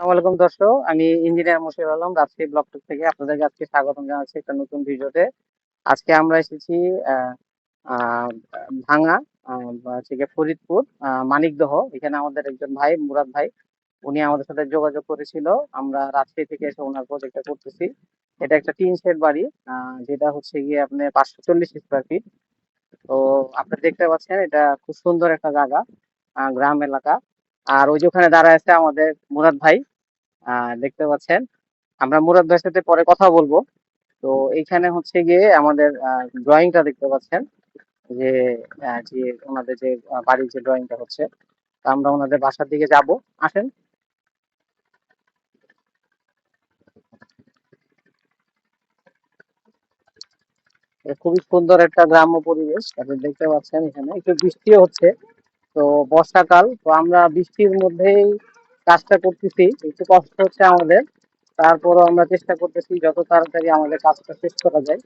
আসসালামাইকুম দর্শক, আমি ইঞ্জিনিয়ার মশির আলম, রাজশাহী ব্লক থেকে আপনাদেরকে আজকে স্বাগতম জানাচ্ছি একটা নতুন ভিডিওতে। আজকে আমরা এসেছি ভাঙা গিয়ে ফরিদপুর মানিকদহ। এখানে আমাদের একজন ভাই, মুরাদ ভাই, উনি আমাদের সাথে যোগাযোগ করেছিল। আমরা রাজশাহী থেকে এসে ওনার প্রজেক্টটা করতেছি। এটা একটা টিন শেড বাড়ি যেটা হচ্ছে গিয়ে আপনার পাঁচশো চল্লিশ স্কোয়ার ফিট তো আপনি দেখতে পাচ্ছেন, এটা খুব সুন্দর একটা জায়গা গ্রাম এলাকা। আর ওই যে ওখানে দাঁড়ায় আছে আমাদের মুরাদ ভাই দেখতে পাচ্ছেন। আমরা মুরাদ ভাইয়ের সাথে পরে কথা বলব। তো এইখানে হচ্ছে গিয়ে আমাদের ড্রয়িংটা দেখতে পাচ্ছেন। যে যে ওনাদের যে বাড়ির যে ড্রয়িংটা হচ্ছে আমরা ওনাদের বাসার দিকে যাব। আসেন। খুবই সুন্দর একটা গ্রাম্য পরিবেশ। আপনি দেখতে পাচ্ছেন এখানে। একটু বৃষ্টিও হচ্ছে। তো বর্ষাকাল, তো আমরা বৃষ্টির মধ্যেই কাজটা করতেছি। একটু কষ্ট হচ্ছে আমাদের, তারপরও আমরা চেষ্টা করতেছি যত তাড়াতাড়ি আমাদের কাজটা শেষ করা যায়।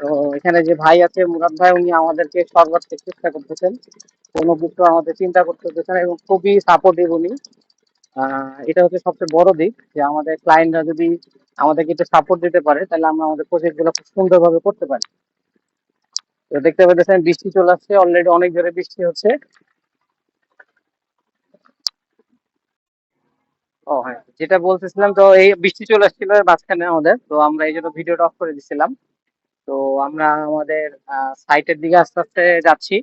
তো এখানে যে ভাই আছে, মুরাদ ভাই, উনি আমাদেরকে সর্বাত্মক চেষ্টা করতেছেন কোনো কিছু আমাদের চিন্তা করতে হতেছেন এবং খুবই সাপোর্টিভ উনি। এটা হচ্ছে সবচেয়ে বড় দিক যে আমাদের ক্লায়েন্টরা যদি আমাদেরকে একটু সাপোর্ট দিতে পারে, তাহলে আমরা আমাদের প্রজেক্টগুলো খুব সুন্দরভাবে করতে পারি। তো দেখতে পাচ্ছেন, বৃষ্টি চলে আসছে অলরেডি অনেক জোরে বৃষ্টি হচ্ছে। ও হ্যাঁ। যেটা বলতেছিলাম, তো এই বৃষ্টি চলে আসছিল মাঝখানে আমাদের, তো আমরা এই জন্য ভিডিওটা অফ করে দিছিলাম। তো আমরা আমাদের সাইটের দিকে আস্তে আস্তে যাচ্ছি।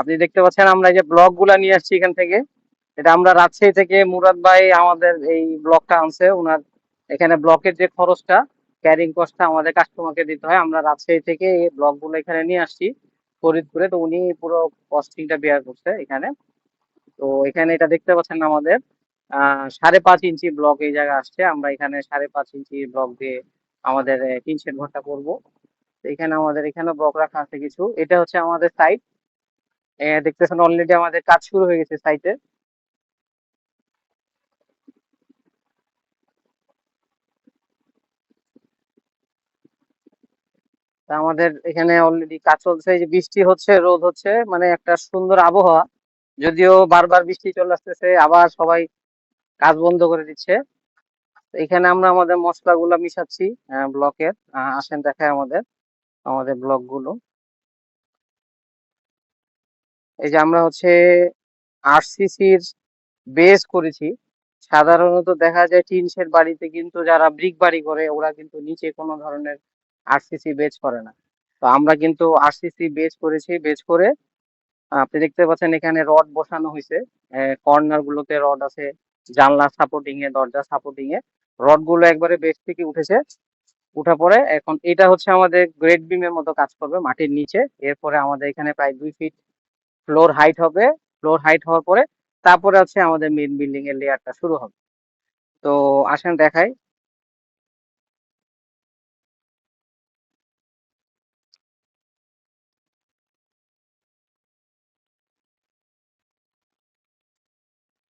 আপনি দেখতে পাচ্ছেন আমরা এই যে ব্লকগুলা নিয়ে আসছি এখান থেকে। এটা আমরা রাজশাহী থেকে মুরাদ ভাই আমাদের এই ব্লকটা আনছে। ওনার এখানে ব্লকের যে খরচটা ক্যারিং কস্টটা আমাদের কাস্টমারকে দিতে হয়। আমরা রাজশাহী থেকে এই ব্লকগুলো এখানে নিয়ে আসছি ফরিদপুরে। তো উনি পুরো কস্টিংটা বেয়ার করছে এখানে। তো এখানে এটা দেখতে পাচ্ছেন আমাদের। সাড়ে পাঁচ ইঞ্চি ব্লক এই জায়গায় আসছে। আমরা এখানে সাড়ে পাঁচ ইঞ্চি ব্লক দিয়ে আমাদের তিন শেড ঘরটা করব। এখানে আমাদের এখানে ব্লক রাখা আছে কিছু। এটা হচ্ছে আমাদের সাইট দেখতেছেন অলরেডি আমাদের কাজ শুরু হয়ে গেছে সাইটে তা আমাদের এখানে অলরেডি কাজ চলছে। যে বৃষ্টি হচ্ছে, রোদ হচ্ছে মানে একটা সুন্দর আবহাওয়া। যদিও বারবার বৃষ্টি চলে আসতেছে, আবার সবাই কাজ বন্ধ করে দিচ্ছে। এখানে আমরা আমাদের মশলাগুলো মিশাচ্ছি ব্লকের। আসেন দেখায় আমাদের আমাদের ব্লকগুলো এই যে আমরা হচ্ছে আরসিসির বেস করেছি। সাধারণত দেখা যায় টিন শেড বাড়িতে কিন্তু যারা ব্রিক বাড়ি করে, ওরা কিন্তু নিচে কোনো ধরনের আরসিসি বেজ করে না। তো আমরা কিন্তু আরসিসি বেজ করেছি। বেজ করে, আপনি দেখতে পাচ্ছেন এখানে রড বসানো হয়েছে কর্নার গুলোতে রড আছে। জানলা সাপোর্টিং এ, দরজা সাপোর্টিং এ। রডগুলো একবারে বেস থেকে উঠেছে। উঠা পরে এখন এটা হচ্ছে আমাদের গ্রেড বিমের মতো কাজ করবে মাটির নিচে। এরপরে আমাদের এখানে প্রায় দুই ফিট ফ্লোর হাইট হবে। ফ্লোর হাইট হওয়ার পরে তারপরে হচ্ছে আমাদের মেন বিল্ডিং এর লেয়ারটা শুরু হবে। তো আসেন দেখাই।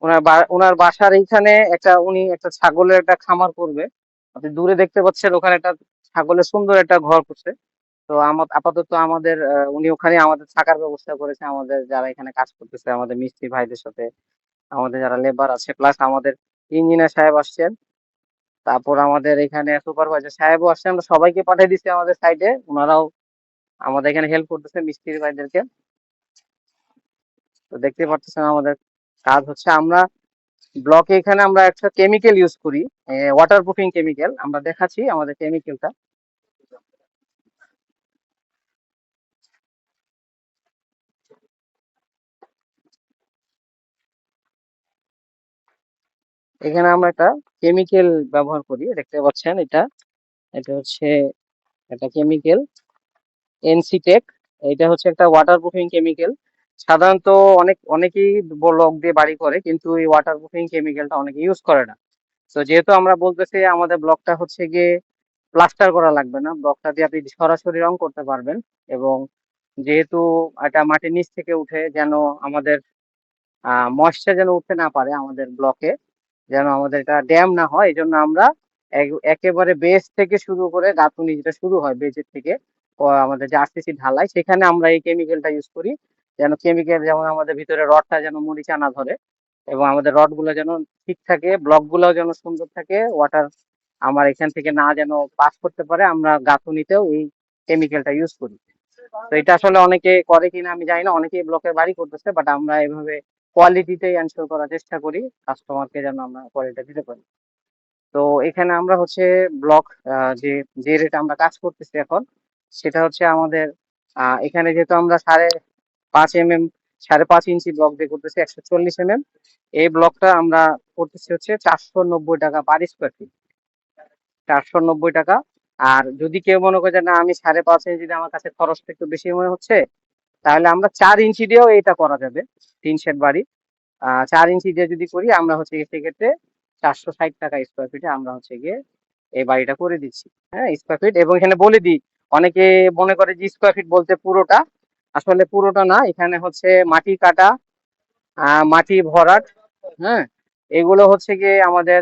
ওনার ওনার বাসার এইখানে একটা, উনি একটা ছাগলের একটা খামার করবে। আপনি দূরে দেখতে পাচ্ছেন ওখানে একটা ছাগলের সুন্দর একটা ঘর করছে। তো আমার আপাতত আমাদের উনি ওখানে আমাদের থাকার ব্যবস্থা করেছে। আমাদের যারা এখানে কাজ করতেছে, আমাদের মিস্ত্রি ভাইদের সাথে, আমাদের যারা লেবার আছে প্লাস আমাদের ইঞ্জিনিয়ার সাহেব আসছেন। তারপর আমাদের এখানে সুপারভাইজার সাহেবও আসছে। আমরা সবাইকে পাঠিয়ে দিচ্ছি আমাদের সাইডে ওনারাও আমাদের এখানে হেল্প করতেছে মিস্ত্রি ভাইদেরকে। তো দেখতে পাচ্ছেন আমাদের কাজ হচ্ছে আমরা ব্লকে এখানে আমরা একটা কেমিক্যাল ইউজ করি ওয়াটার প্রুফিং কেমিক্যাল আমরা দেখাচ্ছি আমাদের কেমিক্যালটা এখানে আমরা একটা কেমিক্যাল ব্যবহার করি, দেখতে পাচ্ছেন এটা। এটা হচ্ছে একটা কেমিক্যাল এনসিটেক এটা হচ্ছে একটা ওয়াটার প্রুফিং কেমিক্যাল সাধারণত অনেক, অনেকেই ব্লক দিয়ে বাড়ি করে, কিন্তু এই ওয়াটার প্রুফিং কেমিক্যালটা অনেকে ইউজ করে না। তো যেহেতু আমরা বলতেছি আমাদের ব্লকটা হচ্ছে গিয়ে প্লাস্টার করা লাগবে না ব্লকটা দিয়ে আপনি সরাসরি রং করতে পারবেন এবং যেহেতু এটা মাটির নিচ থেকে উঠে যেন আমাদের ময়েশ্চার যেন উঠতে না পারে আমাদের ব্লকে যেন আমাদের এটা ড্যাম না হয় এই জন্য আমরা এক- একেবারে বেস থেকে শুরু করে গাঁথুনি যেটা শুরু হয় বেজের থেকে আমাদের যে আরসিসি ঢালাই, সেখানে আমরা এই কেমিক্যালটা ইউজ করি। যেন কেমিক্যাল যেমন আমাদের ভিতরে রডটা যেন মরিচা না ধরে এবং আমাদের রডগুলো যেন ঠিক থাকে ব্লকগুলো যেন সুন্দর থাকে ওয়াটার আমার এখান থেকে না যেন পাস করতে পারে, আমরা গাঁথুনিতেও এই কেমিক্যালটা ইউজ করি। তো এটা আসলে অনেকে করে কিনা আমি জানি না, অনেকেই ব্লকের বাড়ি করতেছে বাট আমরা এভাবে কোয়ালিটিতেই এনশোর করার চেষ্টা করি কাস্টমারকে যেন আমরা কোয়ালিটি দিতে পারি। তো এখানে আমরা হচ্ছে ব্লক যে যে রেটে আমরা কাজ করতেছি এখন, সেটা হচ্ছে আমাদের এখানে যেহেতু আমরা সাড়ে পাঁচ এম এম সাড়ে পাঁচ ইঞ্চি ব্লক দিয়ে করতেছি একশো চল্লিশ এম এম এই ব্লকটা আমরা করতেছি হচ্ছে চারশো নব্বই টাকা পার স্কোয়ার ফিট চারশো নব্বই টাকা। আর যদি কেউ মনে করে না, আমি সাড়ে পাঁচ ইঞ্চি দিয়ে আমার কাছে খরচটা একটু বেশি মনে হচ্ছে, তাহলে আমরা চার ইঞ্চি দিয়েও এটা করা যাবে, তিন শেড বাড়ি। চার ইঞ্চি দিয়ে যদি করি, আমরা হচ্ছে সেক্ষেত্রে চারশো ষাট টাকা স্কোয়ার ফিটে আমরা হচ্ছে গিয়ে এই বাড়িটা করে দিচ্ছি। হ্যাঁ স্কোয়ার ফিট এবং এখানে বলে দিই, অনেকে মনে করে যে স্কোয়ার ফিট বলতে পুরোটা আসলে পুরোটা না, এখানে হচ্ছে মাটি কাটা মাটি ভরাট হ্যাঁ? এগুলো হচ্ছে গিয়ে আমাদের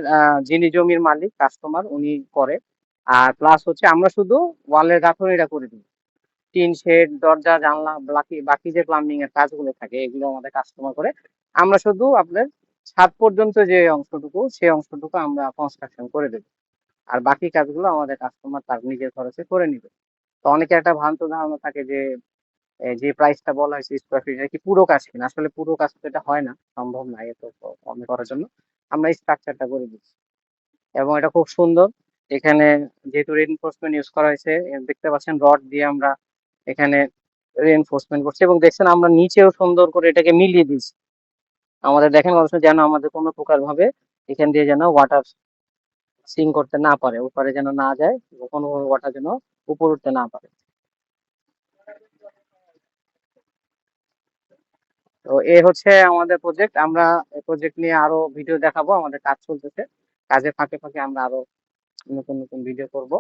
যিনি জমির মালিক কাস্টমার উনি করে। আর প্লাস হচ্ছে আমরা শুধু ওয়ালের গাঁথনিটা করে দিই। টিন শেড, দরজা, জানলা, বাকি বাকি যে প্লাম্বিং এর কাজগুলো থাকে, এগুলো আমাদের কাস্টমার করে। আমরা শুধু আপনার ছাদ পর্যন্ত যে অংশটুকু সেই অংশটুকু আমরা কনস্ট্রাকশন করে দেবো। আর বাকি কাজগুলো আমাদের কাস্টমার তার নিজের খরচে করে নিবে। তো অনেকে একটা ভ্রান্ত ধারণা থাকে যে যে প্রাইসটা বলা হয়েছে স্কোয়ার ফিট কি পুরো কাজ কিনা? আসলে পুরো কাজ তো এটা হয় না, সম্ভব না এত কমে করার জন্য। আমরা স্ট্রাকচারটা করে দিচ্ছি। এবং এটা খুব সুন্দর। এখানে যেহেতু রেনফোর্সমেন্ট ইউজ করা হয়েছে দেখতে পাচ্ছেন রড দিয়ে আমরা এখানে রেনফোর্সমেন্ট করছি এবং দেখছেন আমরা নিচেও সুন্দর করে এটাকে মিলিয়ে দিয়েছি। আমাদের দেখেন অবশ্য যেন আমাদের কোনো প্রকার ভাবে এখান দিয়ে যেন ওয়াটার সিং করতে না পারে, উপরে যেন না যায়, কোনো ওয়াটার যেন উপর উঠতে না পারে। তো এ হচ্ছে আমাদের প্রজেক্ট আমরা প্রজেক্ট নিয়ে আরও ভিডিও দেখাবো, আমাদের কাজ চলতেছে। কাজের ফাঁকে ফাঁকে আমরা আরও নতুন নতুন ভিডিও করব।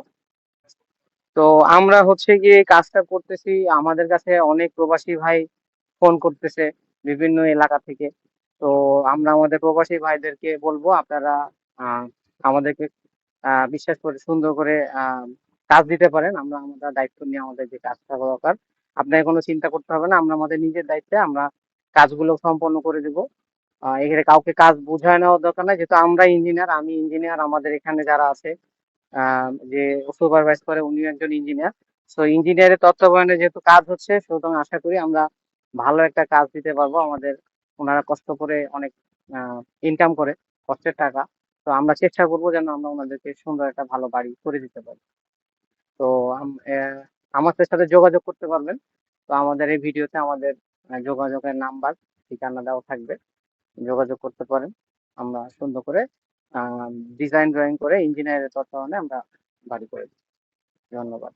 তো আমরা হচ্ছে গিয়ে কাজটা করতেছি, আমাদের কাছে অনেক প্রবাসী ভাই ফোন করতেছে বিভিন্ন এলাকা থেকে। তো আমরা আমাদের প্রবাসী ভাইদেরকে বলব, আপনারা আমাদেরকে বিশ্বাস করে, সুন্দর করে কাজ দিতে পারেন। আমরা আমাদের দায়িত্ব নিয়ে আমাদের যে কাজটা দরকার। আপনাকে কোনো চিন্তা করতে হবে না, আমরা আমাদের নিজের দায়িত্বে আমরা কাজগুলো সম্পন্ন করে দেবো। এখানে কাউকে কাজ বোঝায় নেওয়ার দরকার নাই, যেহেতু আমরা ইঞ্জিনিয়ার আমি ইঞ্জিনিয়ার আমাদের এখানে যারা আছে যে সুপারভাইজ করে উনি একজন ইঞ্জিনিয়ার সো ইঞ্জিনিয়ারের তত্ত্বাবধানে যেহেতু কাজ হচ্ছে, সুতরাং আশা করি আমরা ভালো একটা কাজ দিতে পারব। আমাদের ওনারা কষ্ট করে অনেক ইনকাম করে, কষ্টের টাকা। তো আমরা চেষ্টা করব যেন আমরা ওনাদেরকে সুন্দর একটা ভালো বাড়ি করে দিতে পারি। তো আম- আমাদের সাথে যোগাযোগ করতে পারবেন। তো আমাদের এই ভিডিওতে আমাদের যোগাযোগের নাম্বার, ঠিকানা দেওয়া থাকবে। যোগাযোগ করতে পারেন। আমরা সুন্দর করে ডিজাইন ড্রয়িং করে ইঞ্জিনিয়ারের তত্ত্বাবধানে আমরা বাড়ি করে দিই। ধন্যবাদ।